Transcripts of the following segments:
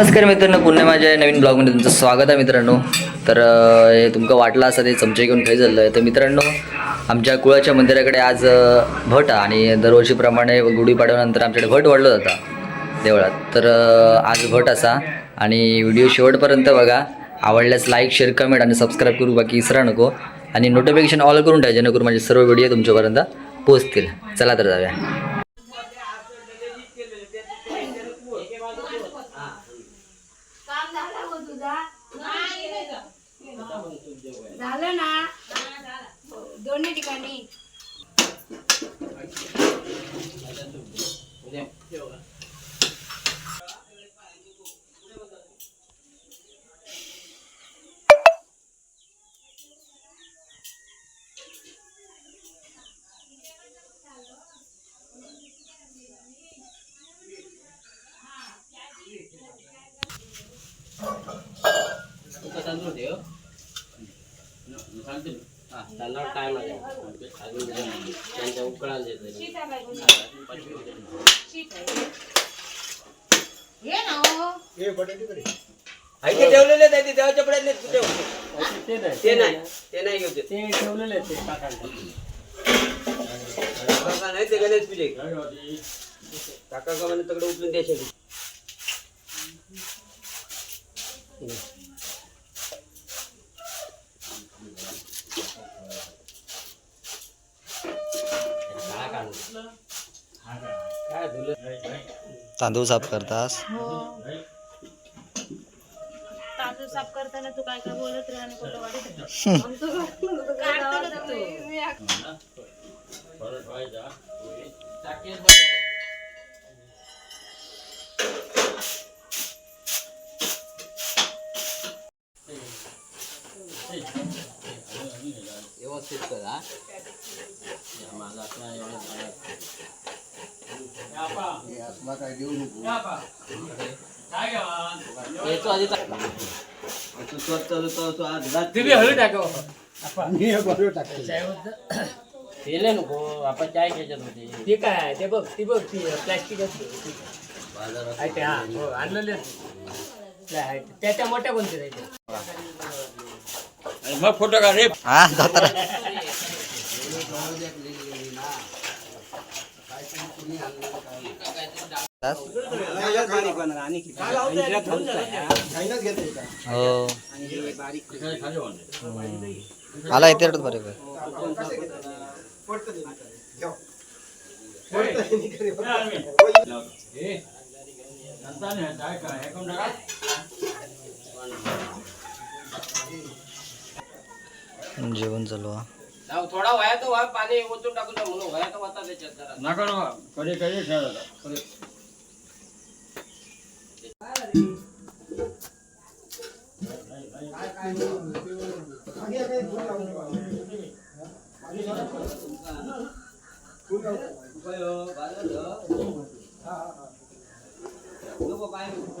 नमस्कार मित्रांनो पुन्हा माझ्या नवीन ब्लॉगमध्ये तुमचं स्वागत आहे मित्रांनो. तर हे तुमका वाटलं असं ते चमचे घेऊन खाई चाललं आहे तर मित्रांनो आमच्या कुळाच्या मंदिराकडे आज भट आणि दरवर्षीप्रमाणे गुढीपाडव्यानंतर आमच्याकडे भट वाढलं जाता देवळात. तर आज भट असा आणि व्हिडिओ शेवटपर्यंत बघा. आवडल्यास लाईक शेअर कमेंट आणि सबस्क्राईब करू बाकी इसरा नको. आणि नोटिफिकेशन ऑल करून ठेवा जेणेकरून माझे सर्व व्हिडिओ तुमच्यापर्यंत पोहोचतील. चला तर जाऊया काम झालं हो तुझा झालं ना? दोन्ही ठिकाणी. त्यांच्या उकळाला हे ना हो. ठेवलेले आहे ते देवाच्या पड्यात नाही तू ठेव. ते नाही. ते नाही. घेऊ ते ठेवलेले ते काकांना काका नाही ते गणेश पूजे काका का म्हणे तकडे उचलून द्यायचे काय धुलं तांदूळ साफ करतास? तांदूळ साफ करताना तू काय काय बोलत राहा आणि कुठं वाढत व्यवस्थित कर हा. माझा नको. आपण चाय घ्यायच्यात होते. ते काय आहे? ते बघ ती बघ ती प्लॅस्टिक आहे. हा हो आणलेले. त्याच्या मोठ्या कोणत्या मग फोटो काढ रे. हा हो. आला येते बरे बरं जेवण चालू થોડા વાયા તો વાર પાણી ઓછું ટાકું તો મને વાયા તો વાતા દે છે જરા ના કરો કરી કરી ખરા લોકો પાણી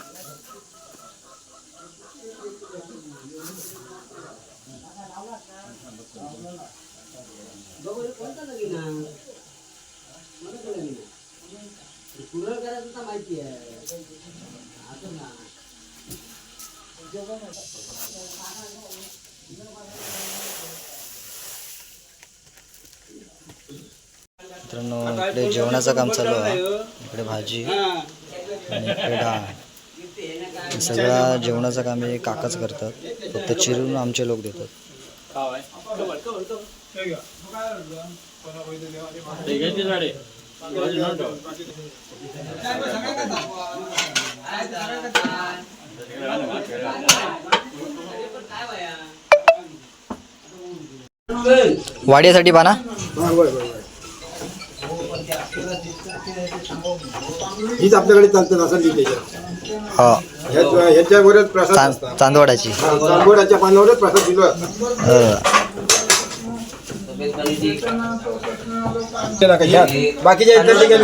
मित्रांनो इकडे जेवणाचं काम चालू आहे. इकडे भाजी आणि इकडे डाळ. हे जेवणाचं काम हे काकाच करतात. फक्त चिरून आमचे लोक देतात. काय वाढीसाठी पाना. हीच आपल्याकडे चालतं असं लिहिते. हो. ह्याच्यावरच प्रसाद चांदवडाची. हा, जांभूळाच्या पानावरच प्रसाद दिलो. हो. बाकीच्या इतर ठिकाणी.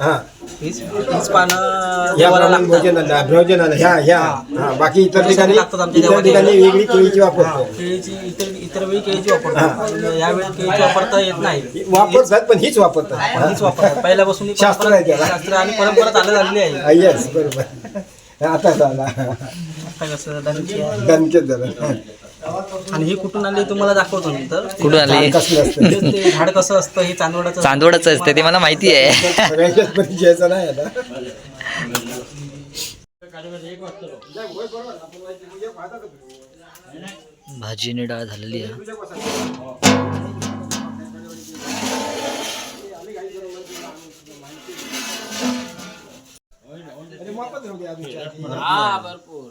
हा. हीच हीच पानं ह्या देवाला प्रमाण लागतात. भोजनाला भोजनाला ह्या ह्या हा. बाकी इतर ठिकाणी लागतात आमच्या इतर देवाला. ठिकाणी वेगळी केळीची वापरतो केळीची इतर इतर वेळी केळीची वापरतात पण यावेळी केळीची वापरता येत नाही. वापरतात पण हीच वापरतात. हीच वापरतात. पहिल्यापासून ही शास्त्र परंपरा- आहे त्याला. शास्त्र आणि परंपरा चालत आलेली आहे. येस बरोबर. आता झाला आता. कसं धनची आहे. जरा आणि ही कुठून आली तुम्हाला दाखवतो नंतर. कुठून आली ते झाड कसं असतं हे चांदवडाचं चांदवडच असते ते मला माहिती आहे. नाही आता. भाजीने डाळ झालेली आहे. हा भरपूर.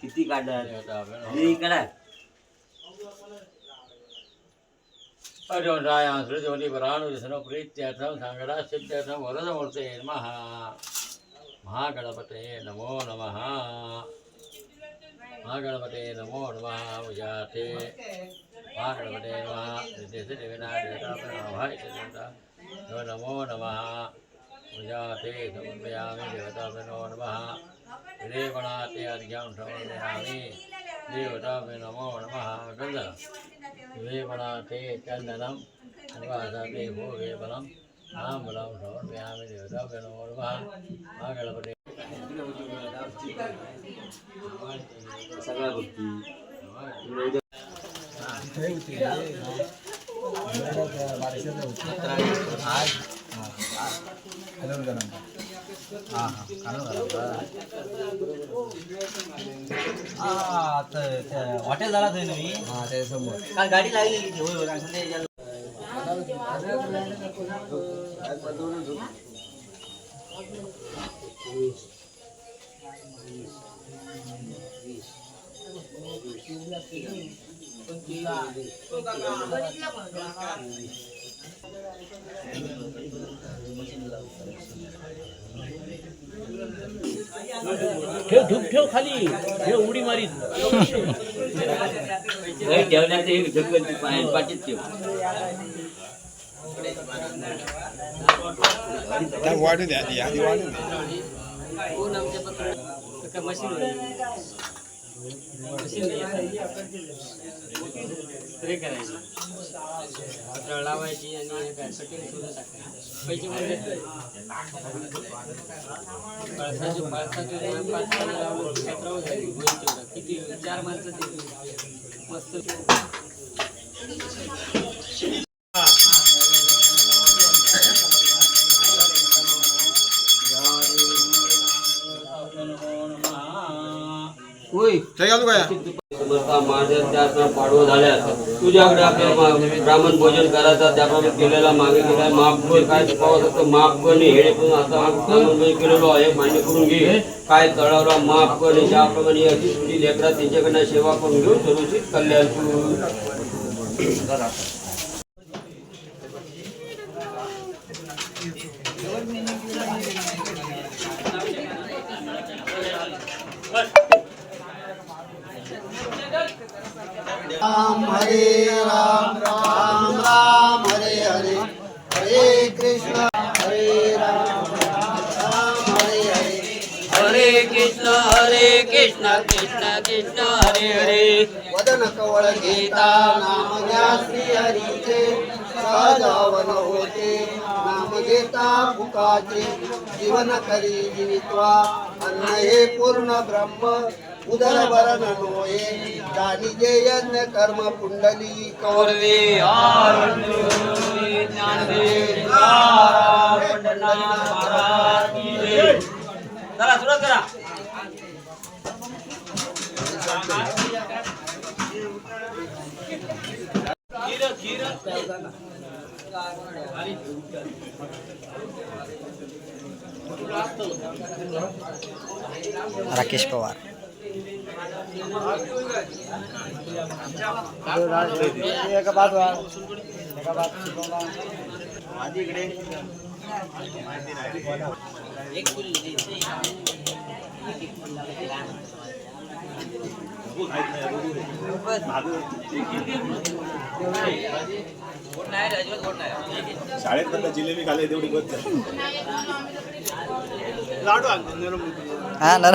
किती काढणार अर्जुनराय प्रीत्यर्थं सङ्गडा सिद्ध्यर्थं वरदमूर्ते नमः. महागणपते नमो नमः. महागणपते नमो नमः उजाते महागणपते नमः नमो नमः उजाते समर्पयामि देवताभ्यो नमः. विदेवणाते अर्घ्यं समर्पयामि देवताभ्यो नमो नमः गन्धः विवेपणाते चन्दनं निवासाते भोगे बलं ताम्बूलं समर्पयामि देवताभ्यो नमो नमः महागणपते हा, तर- त्या हॉटेल झाला तुम्ही नवी हा त्याच्यासमोर काल गाडी लागली की होय होय कारण ते याला- ठेव धूप ठेव खाली ठेव उडी मारीत पाठीत ठेव त्या वाढू द्या आधी आधी वाढू द्या मशीन स्प्रे करायची पातळ लावायची आणि काय कटिंग करून टाकायची पैसे पण आणि नाही. पळसाची पळसाची पाच किती? चार माणसं मस्त. ते काय पाडवं झाल्या तुझ्याकडे आपल्या ब्राह्मण भोजन करायचं त्याप्रमाणे केलेला मागे केला माप काय पावत असतं माफ करणे हेळे पण आता ब्राह्मण केलेलो आहे मान्य करून घे. काय तळावला माफ कर ज्याप्रमाणे अशी तुझी लेकरा त्यांच्याकडनं सेवा करून घेऊ सुरक्षित कल्याण राम हरे राम राम राम हरे हरे। हरे कृष्ण हरे राम राम हरे हरे। हरे कृष्ण हरे कृष्ण कृष्ण कृष्ण हरे हरे। वदन कवळ घेता नाम घ्या श्री हरीचे। सहजावन होते नाम घेता फुकाचे जीवन करी जीवित्वा अन्न हे पूर्ण ब्रह्म। उदर वरण नोये जानी जे यज्ञ कर्म कुंडली कौरवे चला सुरुवात करा राकेश पवार। शाळेत पण जिलेबी खाल्ली तेवढी बस हा ना